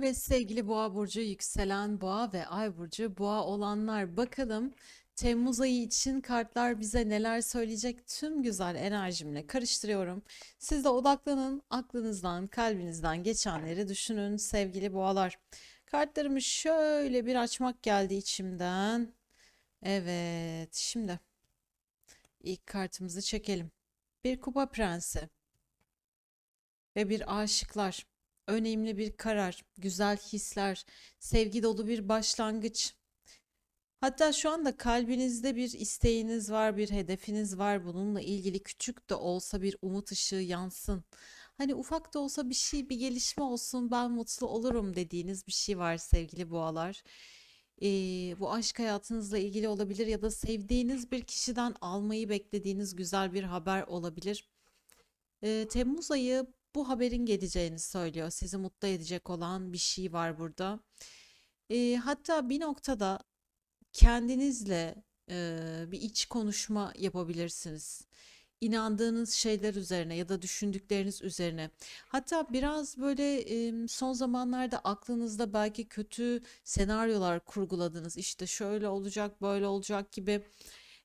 Ve sevgili Boğa burcu, yükselen Boğa ve Ay burcu Boğa olanlar bakalım Temmuz ayı için kartlar bize neler söyleyecek tüm güzel enerjimle karıştırıyorum. Siz de odaklanın, aklınızdan, kalbinizden geçenleri düşünün sevgili Boğalar. Kartlarımı şöyle bir açmak geldi içimden. Evet, şimdi ilk kartımızı çekelim. Bir kupa prensi ve bir aşıklar. Önemli bir karar, güzel hisler, sevgi dolu bir başlangıç. Hatta şu anda kalbinizde bir isteğiniz var, bir hedefiniz var. Bununla ilgili küçük de olsa bir umut ışığı yansın. Hani ufak da olsa bir şey, bir gelişme olsun, ben mutlu olurum dediğiniz bir şey var sevgili boğalar. Ee, bu aşk hayatınızla ilgili olabilir ya da sevdiğiniz bir kişiden almayı beklediğiniz güzel bir haber olabilir. Ee, Temmuz ayı bu haberin geleceğini söylüyor. Sizi mutlu edecek olan bir şey var burada. Ee, hatta bir noktada kendinizle e, bir iç konuşma yapabilirsiniz. İnandığınız şeyler üzerine ya da düşündükleriniz üzerine. Hatta biraz böyle e, son zamanlarda aklınızda belki kötü senaryolar kurguladınız. İşte şöyle olacak, böyle olacak gibi.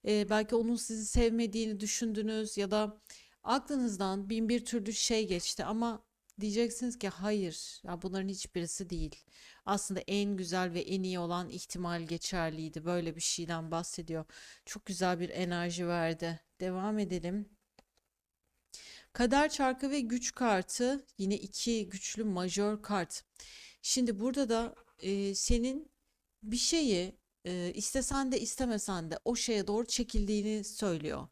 E, belki onun sizi sevmediğini düşündünüz ya da aklınızdan bin bir türlü şey geçti ama diyeceksiniz ki hayır, ya bunların hiçbirisi değil. Aslında en güzel ve en iyi olan ihtimal geçerliydi. Böyle bir şeyden bahsediyor. Çok güzel bir enerji verdi. Devam edelim. Kader çarkı ve güç kartı yine iki güçlü majör kart. Şimdi burada da e, senin bir şeyi e, istesen de istemesen de o şeye doğru çekildiğini söylüyor.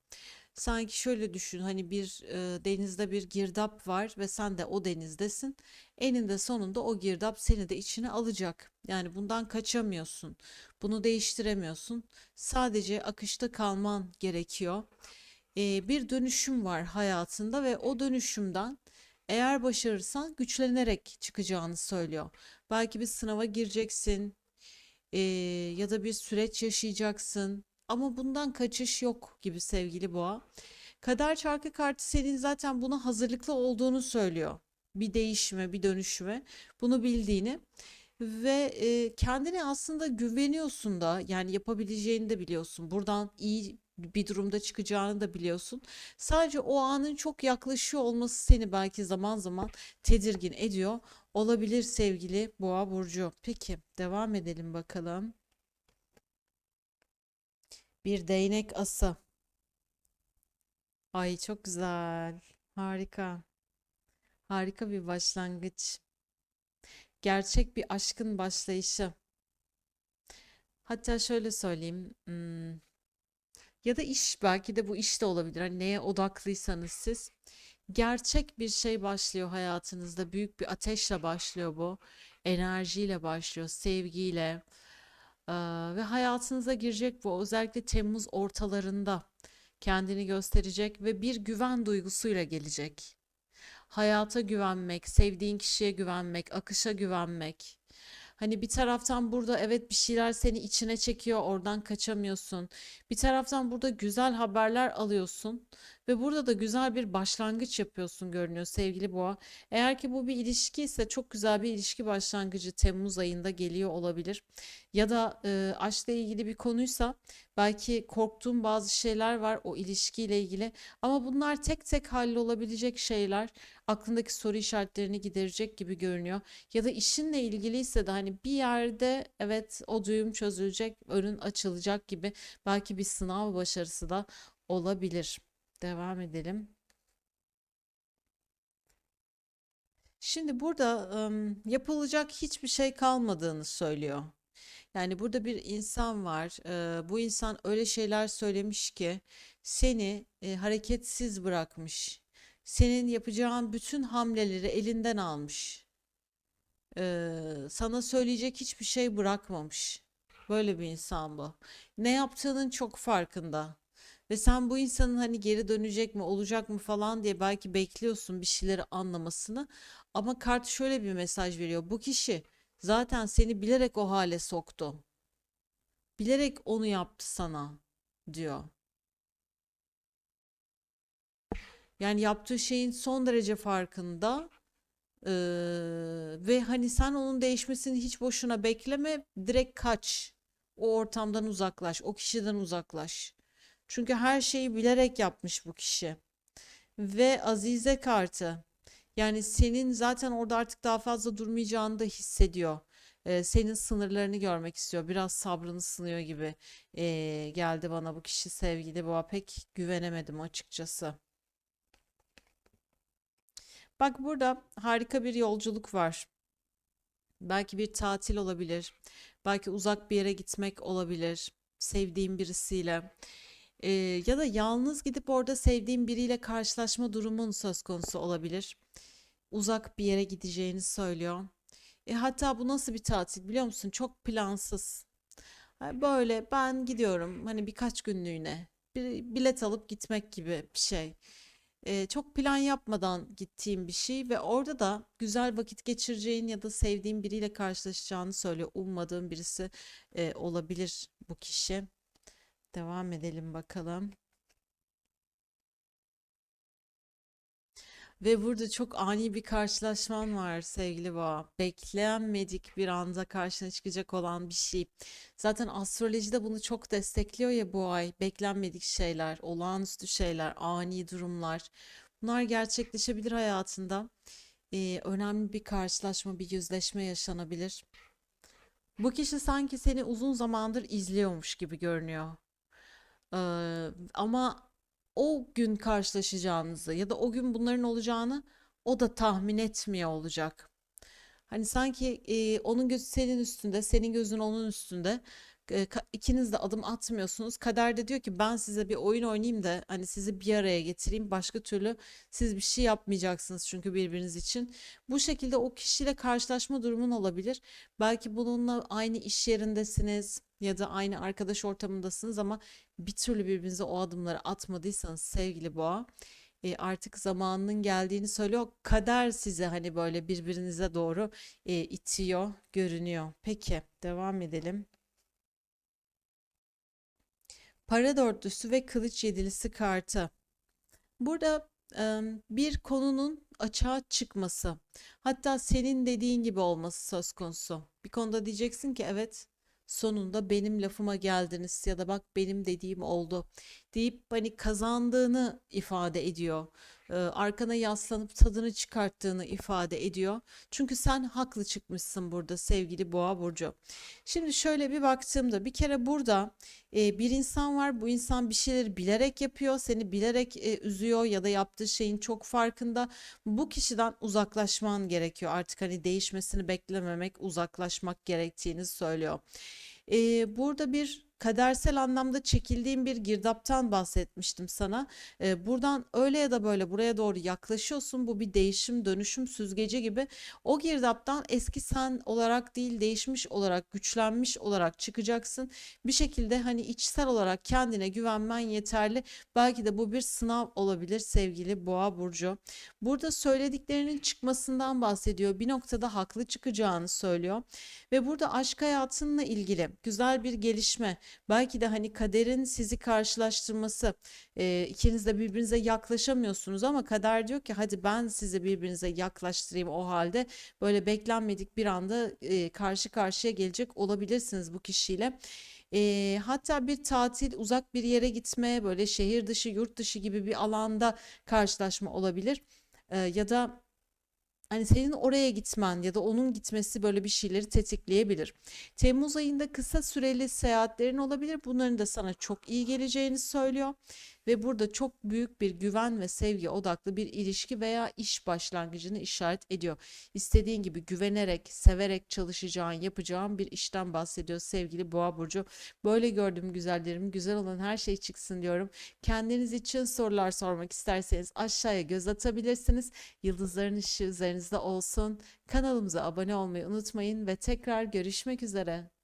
Sanki şöyle düşün hani bir e, denizde bir girdap var ve sen de o denizdesin. Eninde sonunda o girdap seni de içine alacak. Yani bundan kaçamıyorsun. Bunu değiştiremiyorsun. Sadece akışta kalman gerekiyor. E, bir dönüşüm var hayatında ve o dönüşümden eğer başarırsan güçlenerek çıkacağını söylüyor. Belki bir sınava gireceksin, e, ya da bir süreç yaşayacaksın. Ama bundan kaçış yok gibi sevgili boğa. Kader çarkı kartı senin zaten buna hazırlıklı olduğunu söylüyor. Bir değişime, bir dönüşüme bunu bildiğini ve e, kendine aslında güveniyorsun da yani yapabileceğini de biliyorsun. Buradan iyi bir durumda çıkacağını da biliyorsun. Sadece o anın çok yaklaşıyor olması seni belki zaman zaman tedirgin ediyor. Olabilir sevgili Boğa burcu. Peki devam edelim bakalım. Bir değnek ası. Ay çok güzel. Harika. Harika bir başlangıç. Gerçek bir aşkın başlayışı. Hatta şöyle söyleyeyim. hmm, Ya da iş belki de bu iş de olabilir. Hani neye odaklıysanız siz. Gerçek bir şey başlıyor hayatınızda. Büyük bir ateşle başlıyor bu. Enerjiyle başlıyor, sevgiyle. Ve hayatınıza girecek bu. Özellikle Temmuz ortalarında kendini gösterecek ve bir güven duygusuyla gelecek. Hayata güvenmek, sevdiğin kişiye güvenmek, akışa güvenmek. Hani bir taraftan burada evet bir şeyler seni içine çekiyor, oradan kaçamıyorsun. Bir taraftan burada güzel haberler alıyorsun ve burada da güzel bir başlangıç yapıyorsun görünüyor sevgili Boğa. Eğer ki bu bir ilişki ise çok güzel bir ilişki başlangıcı Temmuz ayında geliyor olabilir. Ya da e, aşkla ilgili bir konuysa belki korktuğun bazı şeyler var o ilişkiyle ilgili ama bunlar tek tek hallolabilecek şeyler. Aklındaki soru işaretlerini giderecek gibi görünüyor. Ya da işinle ilgiliyse de hani bir yerde evet o düğüm çözülecek, önün açılacak gibi belki bir sınav başarısı da olabilir. Devam edelim. Şimdi burada ım, yapılacak hiçbir şey kalmadığını söylüyor. Yani burada bir insan var. eee, bu insan öyle şeyler söylemiş ki seni e, hareketsiz bırakmış. Senin yapacağın bütün hamleleri elinden almış. Eee, sana söyleyecek hiçbir şey bırakmamış. Böyle bir insan bu. Ne yaptığının çok farkında. Ve sen bu insanın hani geri dönecek mi, olacak mı falan diye belki bekliyorsun bir şeyleri anlamasını. Ama kart şöyle bir mesaj veriyor. Bu kişi zaten seni bilerek o hale soktu. Bilerek onu yaptı sana diyor. Yani yaptığı şeyin son derece farkında. Ee, ve hani sen onun değişmesini hiç boşuna bekleme, direkt kaç. O ortamdan uzaklaş, o kişiden uzaklaş. Çünkü her şeyi bilerek yapmış bu kişi. Ve Azize kartı. Yani senin zaten orada artık daha fazla durmayacağını da hissediyor. Ee, senin sınırlarını görmek istiyor. Biraz sabrını sınıyor gibi ee, geldi bana bu kişi sevgili boğa. Pek güvenemedim açıkçası. Bak burada harika bir yolculuk var. Belki bir tatil olabilir. Belki uzak bir yere gitmek olabilir. Sevdiğin birisiyle. Ee, ya da yalnız gidip orada sevdiğin biriyle karşılaşma durumun söz konusu olabilir. Uzak bir yere gideceğini söylüyor. E, hatta bu nasıl bir tatil biliyor musun? Çok plansız. Böyle ben gidiyorum hani birkaç günlüğüne bir bilet alıp gitmek gibi bir şey. Ee, çok plan yapmadan gittiğim bir şey ve orada da güzel vakit geçireceğin ya da sevdiğin biriyle karşılaşacağını söylüyor. Ummadığın birisi e, olabilir bu kişi. Devam edelim bakalım. Ve burada çok ani bir karşılaşman var sevgili boğa. Beklenmedik bir anda karşına çıkacak olan bir şey. Zaten astrolojide bunu çok destekliyor ya bu ay. Beklenmedik şeyler, olağanüstü şeyler, ani durumlar. Bunlar gerçekleşebilir hayatında. Ee, önemli bir karşılaşma, bir yüzleşme yaşanabilir. Bu kişi sanki seni uzun zamandır izliyormuş gibi görünüyor. Ee, ama o gün karşılaşacağınızı ya da o gün bunların olacağını o da tahmin etmiyor olacak. Hani sanki e, onun gözü senin üstünde, senin gözün onun üstünde. İkiniz de adım atmıyorsunuz. Kader de diyor ki ben size bir oyun oynayayım da hani sizi bir araya getireyim. Başka türlü siz bir şey yapmayacaksınız çünkü birbiriniz için. Bu şekilde o kişiyle karşılaşma durumun olabilir. Belki bununla aynı iş yerindesiniz ya da aynı arkadaş ortamındasınız ama bir türlü birbirinize o adımları atmadıysanız sevgili boğa e, artık zamanının geldiğini söylüyor. Kader sizi hani böyle birbirinize doğru e, itiyor, görünüyor. Peki, devam edelim. Para dörtlüsü ve kılıç yedilisi kartı. Burada bir konunun açığa çıkması, hatta senin dediğin gibi olması söz konusu. Bir konuda diyeceksin ki evet, sonunda benim lafıma geldiniz ya da bak benim dediğim oldu deyip hani kazandığını ifade ediyor. Arkana yaslanıp tadını çıkarttığını ifade ediyor. Çünkü sen haklı çıkmışsın burada sevgili Boğa burcu. Şimdi şöyle bir baktığımda bir kere burada bir insan var. Bu insan bir şeyleri bilerek yapıyor, seni bilerek üzüyor ya da yaptığı şeyin çok farkında. Bu kişiden uzaklaşman gerekiyor. Artık hani değişmesini beklememek, uzaklaşmak gerektiğini söylüyor. Burada bir kadersel anlamda çekildiğim bir girdaptan bahsetmiştim sana. E, buradan öyle ya da böyle buraya doğru yaklaşıyorsun. Bu bir değişim, dönüşüm süzgeci gibi. O girdaptan eski sen olarak değil, değişmiş olarak, güçlenmiş olarak çıkacaksın. Bir şekilde hani içsel olarak kendine güvenmen yeterli. Belki de bu bir sınav olabilir sevgili Boğa burcu. Burada söylediklerinin çıkmasından bahsediyor. Bir noktada haklı çıkacağını söylüyor. Ve burada aşk hayatınla ilgili güzel bir gelişme, belki de hani kaderin sizi karşılaştırması, e, ikiniz de birbirinize yaklaşamıyorsunuz ama kader diyor ki hadi ben sizi birbirinize yaklaştırayım o halde böyle beklenmedik bir anda e, karşı karşıya gelecek olabilirsiniz bu kişiyle. E, hatta bir tatil, uzak bir yere gitme, böyle şehir dışı, yurt dışı gibi bir alanda karşılaşma olabilir. E, ya da Hani senin oraya gitmen ya da onun gitmesi böyle bir şeyleri tetikleyebilir. Temmuz ayında kısa süreli seyahatlerin olabilir. Bunların da sana çok iyi geleceğini söylüyor. Ve burada çok büyük bir güven ve sevgi odaklı bir ilişki veya iş başlangıcını işaret ediyor. İstediğin gibi güvenerek, severek çalışacağın, yapacağın bir işten bahsediyor sevgili Boğa burcu. Böyle gördüğüm güzellerim, güzel olan her şey çıksın diyorum. Kendiniz için sorular sormak isterseniz aşağıya göz atabilirsiniz. Yıldızların ışığı üzerinizde olsun. Kanalımıza abone olmayı unutmayın ve tekrar görüşmek üzere.